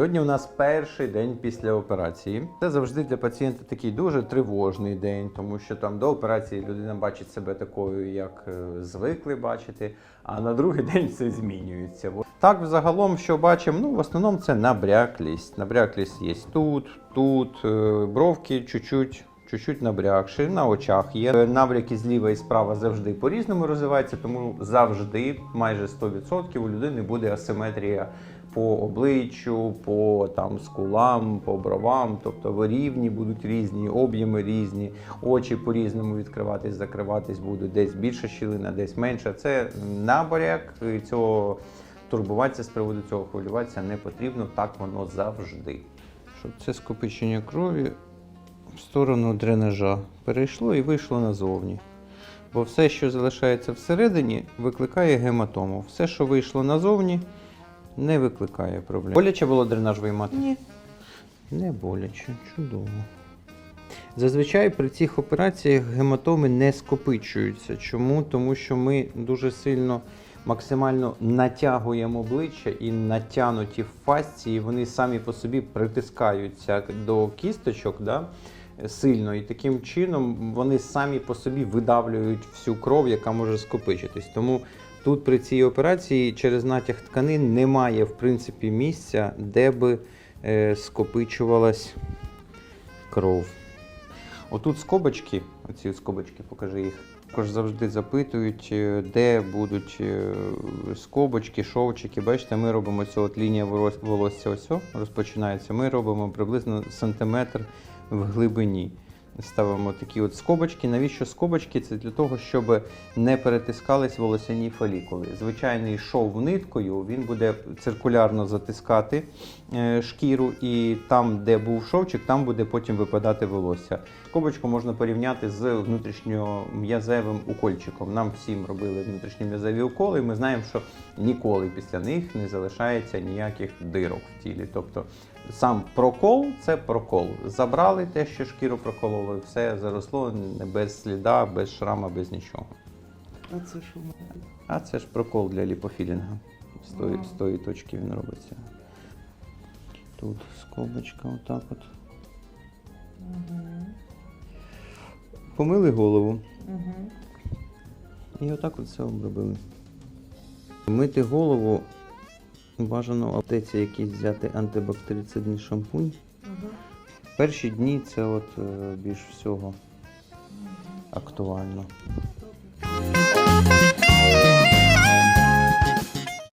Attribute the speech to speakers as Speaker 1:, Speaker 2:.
Speaker 1: Сьогодні у нас перший день після операції. Це завжди для пацієнта такий дуже тривожний день, тому що там до операції людина бачить себе такою, як е, звикли бачити, а на другий день все змінюється. Так, взагалом, що бачимо, ну в основному це набряклість. Набряклість є тут, тут, е, бровки чуть-чуть. Чуть-чуть набрякши, на очах є. Е, Набряки зліва і справа завжди по-різному розвиваються, тому завжди, майже 100% у людини буде асиметрія по обличчю, по там скулам, по бровам, тобто ви рівні будуть різні, об'єми різні, очі по-різному відкриватись, закриватись будуть десь більша щілина, десь менша. Це набряк і цього турбуватися з приводу цього хвилюватися не потрібно. Так воно завжди. Щоб це скопичення крові в сторону дренажа перейшло і вийшло назовні. Бо все, що залишається всередині, викликає гематому. Все, що вийшло назовні, не викликає проблем. Боляче було дренаж виймати? Ні. Не боляче, чудово. Зазвичай при цих операціях гематоми не скопичуються. Чому? Тому що ми дуже сильно максимально натягуємо обличчя і натягнуті фасції, вони самі по собі притискаються до кісточок. Да? Сильно, і таким чином вони самі по собі видавлюють всю кров, яка може скопичитись. Тому тут при цій операції через натяг тканин немає в принципі місця, де би е, скопичувалась кров. Отут скобочки, оці скобочки, покажи їх. Також завжди запитують, е, де будуть е, скобочки, шовчики. Бачите, ми робимо цю от лінія волос- волосся ось розпочинається. Ми робимо приблизно сантиметр в глибині. Ставимо такі от скобочки. Навіщо скобочки? Це для того, щоб не перетискались волосяні фолікули. Звичайний шов ниткою він буде циркулярно затискати е, шкіру, і там, де був шовчик, там буде потім випадати волосся. Скобочку можна порівняти з внутрішньом'язевим укольчиком. Нам всім робили внутрішньом'язеві уколи, і ми знаємо, що ніколи після них не залишається ніяких дирок в тілі. Тобто сам прокол це прокол. Забрали те, що шкіру прокололи, все заросло без сліда, без шрама, без нічого.
Speaker 2: А це що?
Speaker 1: А це ж прокол для ліпофілінга. З тої, з тої точки він робиться. Тут скобочка, отак от.
Speaker 2: Угу.
Speaker 1: Помили голову.
Speaker 2: Угу.
Speaker 1: І отак от все обробили. Мити голову бажано в аптеці якийсь взяти антибактерицидний шампунь.
Speaker 2: Угу.
Speaker 1: Перші дні це от е, більш всього актуально.